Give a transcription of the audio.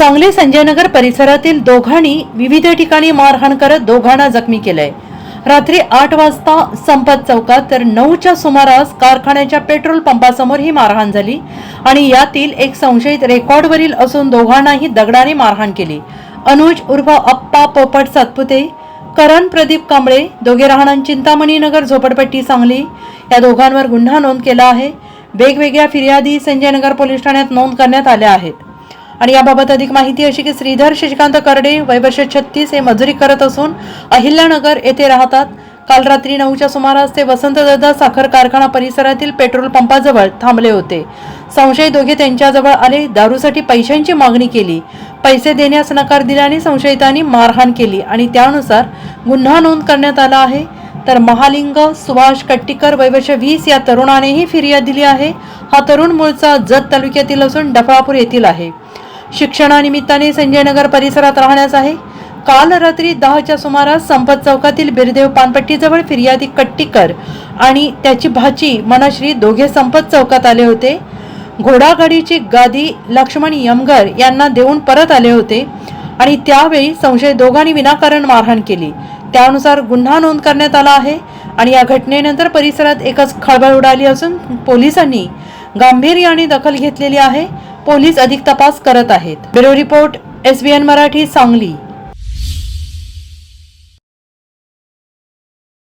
सांगली संजयनगर परिसरातील दोघांनी विविध ठिकाणी मारहाण करत दोघांना जखमी केलंय. रात्री आठ वाजता संपत चौकात तर नऊच्या सुमारास कारखान्याच्या पेट्रोल पंपासमोर ही मारहाण झाली आणि यातील एक संशयित रेकॉर्डवरील असून दोघांनाही दगडाने मारहाण केली. अनुज उर्फ अप्पा पोपट सातपुते करण प्रदीप कांबळे दोघे राहणार चिंतामणी नगर झोपडपट्टी सांगली. या दोघांवर गुन्हा नोंद केला आहे. वेगवेगळ्या फिर्यादी संजयनगर पोलीस ठाण्यात नोंद करण्यात आल्या आहेत. आणि याबाबत अधिक माहिती अशी की श्रीधर शशिकांत करडे वयवर्ष छत्तीस हे मजुरी करत असून अहिल्यानगर येथे राहतात. काल रात्री नऊच्या सुमारास ते वसंतदादा साखर कारखाना परिसरातील पेट्रोल पंपाजवळ थांबले होते. संशयित दोघे त्यांच्याजवळ आले दारूसाठी पैशांची मागणी केली. पैसे देण्यास नकार दिल्याने संशयितांनी मारहाण केली आणि त्यानुसार गुन्हा नोंद करण्यात आला आहे. तर महालिंग सुभाष कट्टीकर वैवर्ष वीस या तरुणानेही फिर्याद दिली आहे. हा तरुण मूळचा जत तालुक्यातील असून डफळापूर येथील आहे. शिक्षणानिमित्ताने संजयनगर परिसरात राहण्यास आहे. काल रात्री दहाच्या सुमारास संपत चौकातील बिरदेव पानपट्टीजवळ फिर्यादी कट्टीकर आणि त्याची भाची मनश्री दोघे संपत चौकात आले होते. घोडागाडीची गादी लक्ष्मण यमगर यांना देऊन परत आले होते आणि त्यावेळी संशय दोघांनी विनाकारण मारहाण केली. त्यानुसार गुन्हा नोंद करण्यात आला आहे आणि या घटनेनंतर परिसरात एकच खळबळ उडाली असून पोलिसांनी गांभीर्याने दखल घेतलेली आहे. पोलीस अधिक तपास करत आहेत. Bureau report SBN Marathi Sangli.